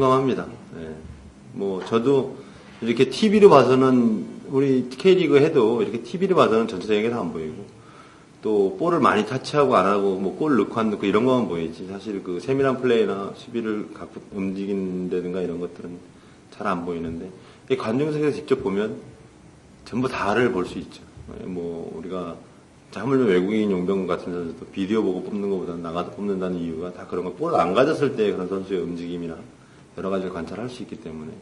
동감합니다. 예. 뭐 저도 이렇게 TV로 봐서는 우리 K리그 해도 이렇게 TV로 봐서는 전체적인 게 다 안 보이고 또 볼을 많이 타치하고 안 하고 뭐 골 넣고 안 넣고 이런 것만 보이지 사실 그 세밀한 플레이나 수비를 갖고 움직인다든가 이런 것들은 잘 안 보이는데 이 관중석에서 직접 보면 전부 다를 볼 수 있죠. 예, 뭐 우리가 자, 하물며 외국인 용병 같은 선수도 비디오 보고 뽑는 것보다는 나가서 뽑는다는 이유가 다 그런 거. 볼안 가졌을 때 그런 선수의 움직임이나 여러 가지를 관찰할 수 있기 때문에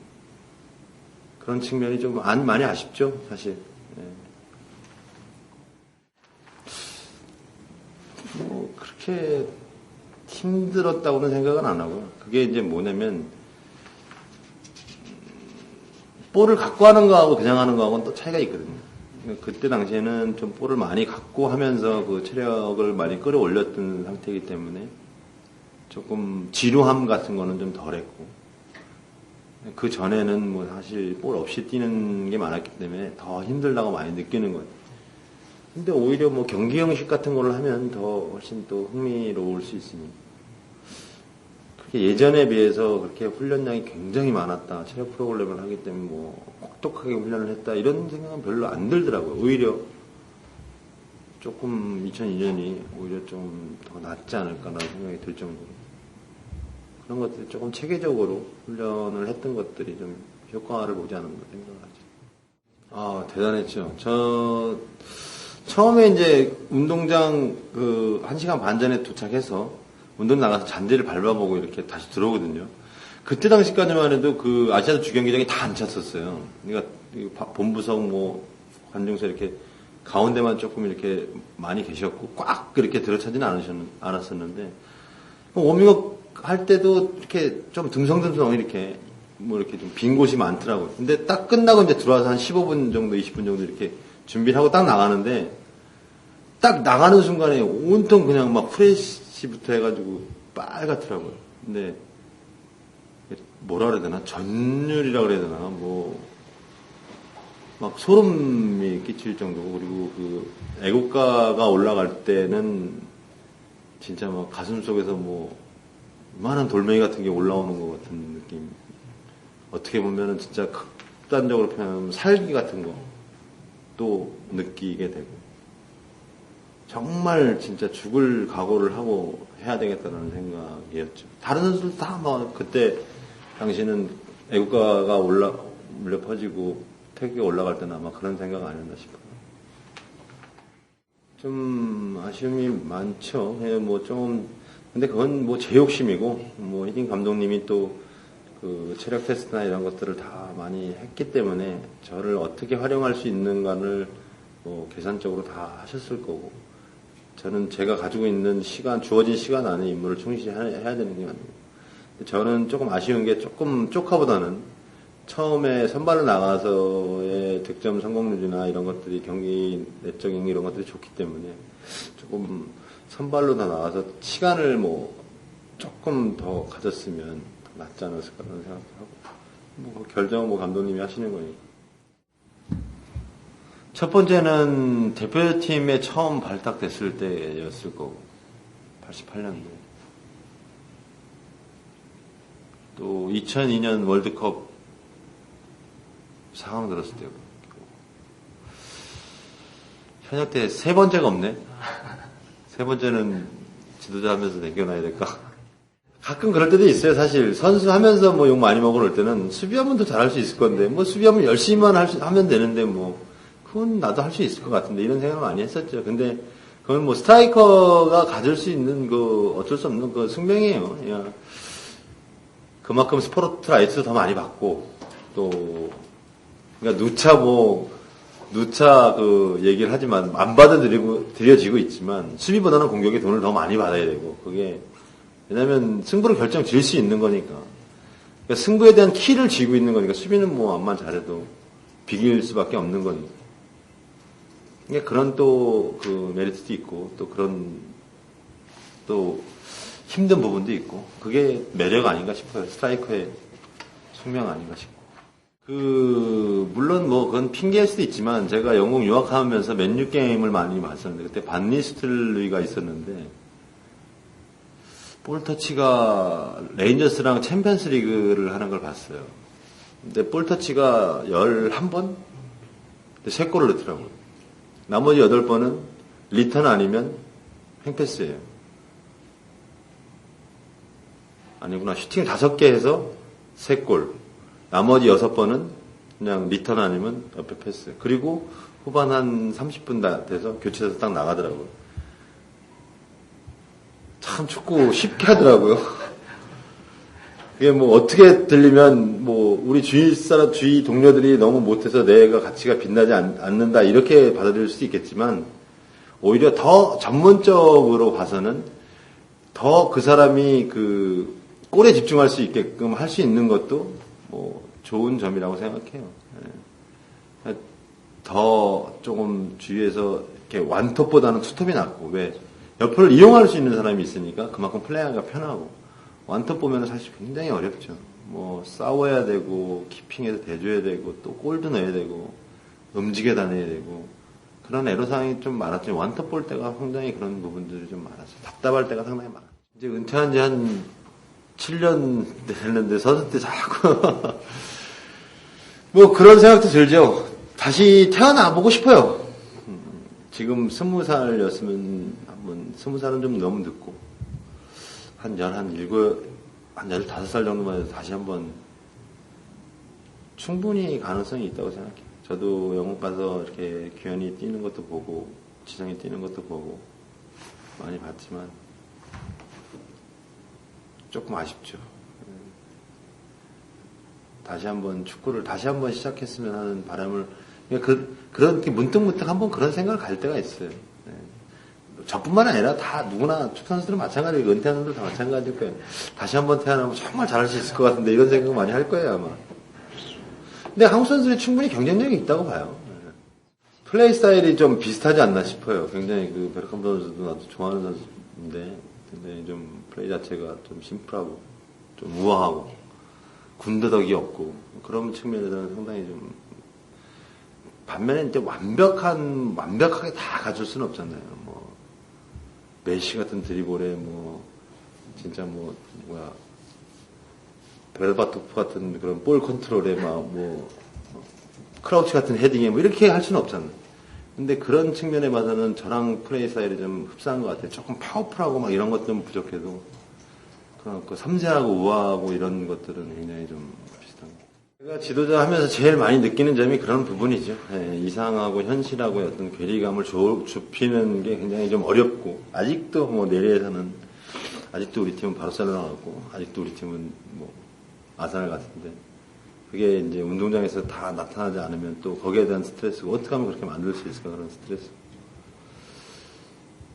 그런 측면이 좀 안, 많이 아쉽죠, 사실. 예. 뭐 그렇게 힘들었다고는 생각은 안 하고요. 그게 이제 뭐냐면 볼을 갖고 하는 거하고 그냥 하는 거하고는 또 차이가 있거든요. 그때 당시에는 좀 볼을 많이 갖고 하면서 그 체력을 많이 끌어올렸던 상태이기 때문에 조금 지루함 같은 거는 좀 덜했고 그 전에는 뭐 사실 볼 없이 뛰는 게 많았기 때문에 더 힘들다고 많이 느끼는 거예요. 근데 오히려 뭐 경기 형식 같은 거를 하면 더 훨씬 또 흥미로울 수 그게 예전에 비해서 그렇게 훈련량이 굉장히 많았다. 체력 프로그램을 하기 때문에 뭐 혹독하게 훈련을 했다. 이런 생각은 별로 안 들더라고요. 오히려 조금 2002년이 오히려 좀 더 낫지 않을까라는 생각이 들 정도로 그런 것들이 조금 체계적으로 훈련을 했던 것들이 좀 효과를 보지 않았나 생각을 하죠. 아, 대단했죠. 저, 처음에 이제 운동장 그, 한 시간 반 전에 도착해서 운동 나가서 잔디를 밟아보고 이렇게 다시 들어오거든요. 그때 당시까지만 해도 그 아시아드 주경기장이 다 안 찼었어요. 그러니까 본부석 뭐 관중석 이렇게 가운데만 조금 이렇게 많이 계셨고 꽉 그렇게 들어차지는 않으셨, 않았었는데 워밍업 할 때도 이렇게 좀 듬성듬성 이렇게 뭐 이렇게 좀 빈 곳이 많더라고요. 근데 딱 끝나고 이제 들어와서 한 15분 정도, 20분 정도 이렇게 준비를 하고 딱 나가는데 딱 나가는 순간에 온통 그냥 막 프레시부터 해가지고 빨갛더라고요. 근데 뭐라 그래야 되나? 전율이라 그래야 되나? 뭐, 막 소름이 끼칠 정도고, 그리고 그 애국가가 올라갈 때는 진짜 막 가슴 속에서 뭐, 이만한 돌멩이 같은 게 올라오는 것 같은 느낌. 어떻게 보면은 진짜 극단적으로 표현하면 살기 같은 거 또 느끼게 되고. 정말 진짜 죽을 각오를 하고 해야 되겠다는 생각이었죠. 다른 선수들 다뭐 그때 당시는 애국가가 올라 물려 퍼지고 태극이 올라갈 때는 아마 그런 생각 아니었나 싶어요. 좀 아쉬움이 많죠. 예, 뭐좀 근데 그건 뭐 제 욕심이고 뭐 히딩 감독님이 또 그 체력 테스트나 이런 것들을 다 많이 했기 때문에 저를 어떻게 활용할 수 있는가를 뭐 계산적으로 다 하셨을 거고 저는 제가 가지고 있는 시간 주어진 시간 안에 임무를 충실히 하- 해야 되는 게 맞는 거예요. 저는 조금 아쉬운 게 조금 쪼카보다는 처음에 선발로 나가서의 득점 성공률이나 이런 것들이 경기 내적인 이런 것들이 좋기 때문에 조금 선발로 다 나가서 시간을 뭐 조금 더 가졌으면 더 낫지 않았을까 라는 생각도 하고. 뭐 결정은 뭐 감독님이 하시는 거니까. 첫 번째는 대표팀에 처음 발탁됐을 때였을 거고. 88년도. 또 2002년 월드컵 상황 들었을 때고. 현역 때 세 번째가 없네 세 번째는 지도자 하면서 남겨놔야 될까? 가끔 그럴 때도 있어요. 사실 선수 하면서 뭐 욕 많이 먹으러 올 때는 수비하면 더 잘할 수 있을 건데 뭐 수비하면 열심히만 할 수- 하면 되는데 뭐 그건 나도 할 수 있을 것 같은데 이런 생각을 많이 했었죠. 근데 그건 뭐 스트라이커가 가질 수 있는 그 어쩔 수 없는 그 숙명이에요. 야. 그만큼 스포트라이트도 더 많이 받고 또 그러니까 누차 뭐 누차 그 얘기를 하지만 안 받아들이고 드려지고 있지만 수비보다는 공격에 돈을 더 많이 받아야 되고 그게 왜냐면 승부를 결정 지을 수 있는 거니까. 그러니까 승부에 대한 키를 쥐고 있는 거니까 수비는 뭐 암만 잘해도 비길 수밖에 없는 거니까. 그러니까 그런 또 그 메리트도 있고 또 그런 또 힘든 부분도 있고 그게 매력 아닌가 싶어요. 스트라이커의 숙명 아닌가 싶고 그 물론 뭐 그건 핑계일 수도 있지만 제가 영국 유학하면서 맨유 게임을 많이 봤었는데 그때 반니스틀루이가 있었는데 볼터치가 레인저스랑 챔피언스 리그를 하는 걸 봤어요. 근데 볼터치가 11번? 근데 3골을 넣더라고요. 나머지 8번은 리턴 아니면 횡패스예요. 아니구나. 슈팅 5개 해서 3골. 나머지 6번은 그냥 리턴 아니면 옆에 패스. 그리고 후반 한 30분 다 돼서 교체해서 딱 나가더라고요. 참 축구 쉽게 하더라고요. 이게 뭐 어떻게 들리면 뭐 우리 주위 사람 주위 동료들이 너무 못해서 내가 가치가 빛나지 않, 않는다 이렇게 받아들일 수도 있겠지만 오히려 더 전문적으로 봐서는 더 그 사람이 그 골에 집중할 수 있게끔 할 수 있는 것도 뭐 좋은 점이라고 생각해요. 예. 더 조금 주위에서 이렇게 완톱보다는 투톱이 낫고 왜 옆을 이용할 수 있는 사람이 있으니까 그만큼 플레이하기가 편하고 완톱 보면 사실 굉장히 어렵죠. 뭐 싸워야 되고 키핑해서 대줘야 되고 또 골도 넣어야 되고 움직여 다녀야 되고 그런 애로사항이 좀 많았죠. 완톱 볼 때가 상당히 그런 부분들이 좀 많았어요. 답답할 때가 상당히 많아요. 이제 은퇴한 지한 7년 됐는데 선수 때 자꾸 뭐 그런 생각도 들죠. 다시 태어나 보고 싶어요. 음, 지금 스무 살이었으면 한번 스무 살은 좀 너무 늦고 한 열, 한 일곱, 한 열다섯 살 정도만 해도 다시 한번 충분히 가능성이 있다고 생각해요. 저도 영국 가서 이렇게 규현이 뛰는 것도 보고, 지성이 뛰는 것도 보고, 많이 봤지만, 조금 아쉽죠. 다시 한번 축구를 다시 한번 시작했으면 하는 바람을, 그러니까 그, 그런, 문득문득 한번 그런 생각을 갈 때가 있어요. 네. 저뿐만 아니라 다 누구나 축구 선수들은 마찬가지고 은퇴하는 분들 다 마찬가지일. 다시 한번 태어나면 정말 잘할 수 있을 것 같은데 이런 생각 많이 할 거예요 아마. 근데 한국 선수들이 충분히 경쟁력이 있다고 봐요. 네. 플레이 스타일이 좀 비슷하지 않나 싶어요. 굉장히 그 베르캄 선수도 나도 좋아하는 선수인데 근데 좀 플레이 자체가 좀 심플하고 좀 우아하고 군더더기 없고 그런 측면에서는 상당히 좀 반면에 이제 완벽한 완벽하게 다 가질 수는 없잖아요. 뭐 메시 같은 드리블에 뭐 진짜 뭐 뭐야 벨바토프 같은 그런 볼 컨트롤에 막 뭐 크라우치 같은 헤딩에 뭐 이렇게 할 수는 없잖아요. 근데 그런 측면에 봐서는 저랑 플레이 스타일이 좀 흡사한 것 같아요. 조금 파워풀하고 막 이런 것 좀 부족해도 그런 그 섬세하고 우아하고 이런 것들은 굉장히 좀 비슷한 것. 제가 지도자 하면서 제일 많이 느끼는 점이 그런 부분이죠. 예, 이상하고 현실하고 어떤 괴리감을 좁, 좁히는 게 굉장히 좀 어렵고 아직도 뭐 내리에서는 아직도 우리 팀은 바르셀로나 같고 아직도 우리 팀은 뭐 아스날 같은데 그게 이제 운동장에서 다 나타나지 않으면 또 거기에 대한 스트레스고 어떻게 하면 그렇게 만들 수 있을까 그런 스트레스.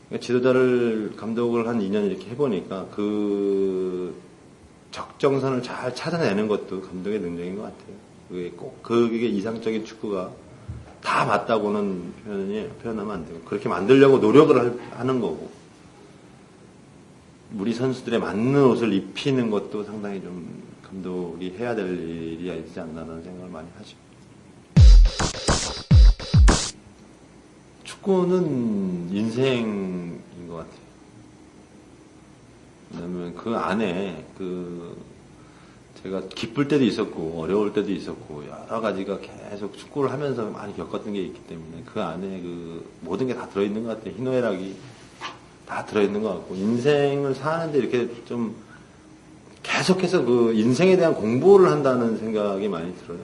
그러니까 지도자를 감독을 한 2년 이렇게 해보니까 그 적정선을 잘 찾아내는 것도 감독의 능력인 것 같아요. 그게 꼭 그게 이상적인 축구가 다 맞다고는 표현이 표현하면 안 되고 그렇게 만들려고 노력을 할- 하는 거고 우리 선수들의 맞는 옷을 입히는 것도 상당히 좀 감독 이 해야 될 일이 있지 않나라는 생각을 많이 하죠. 축구는 인생인 것 같아요. 왜냐면 그 안에 그 제가 기쁠 때도 있었고 어려울 때도 있었고 여러 가지가 계속 축구를 하면서 많이 겪었던 게 있기 때문에 그 안에 그 모든 게 다 들어있는 것 같아요. 희노애락이 다 들어있는 것 같고 인생을 사는데 이렇게 좀 계속해서 그 인생에 대한 공부를 한다는 생각이 많이 들어요.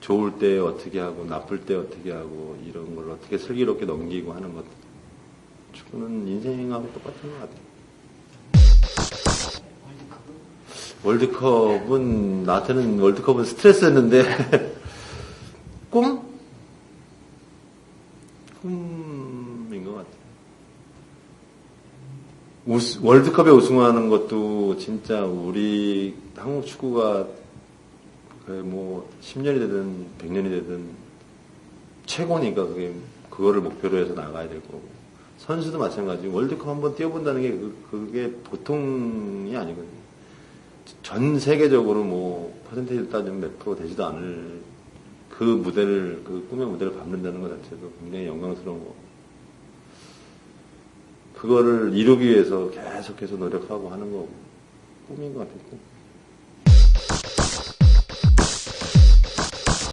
좋을 때 어떻게 하고 나쁠 때 어떻게 하고 이런 걸 어떻게 슬기롭게 넘기고 하는 것 축구는 인생하고 똑같은 것 같아요. 월드컵은 나한테는 월드컵은 스트레스였는데 꿈? 꿈인 것 같아요. 우스- 월드컵에 우승하는 것도 진짜 우리 한국 축구가 뭐 10년이 되든 100년이 되든 최고니까 그게 그거를 목표로 해서 나가야 될 거고 선수도 마찬가지 월드컵 한번 뛰어본다는 게 그, 그게 보통이 아니거든요. 전 세계적으로 뭐 퍼센테이지 따지면 몇 프로 되지도 않을 그 무대를 그 꿈의 무대를 밟는다는 것 자체도 굉장히 영광스러운 거. 그거를 이루기 위해서 계속해서 노력하고 하는 거고 꿈인 것 같아요. 꿈.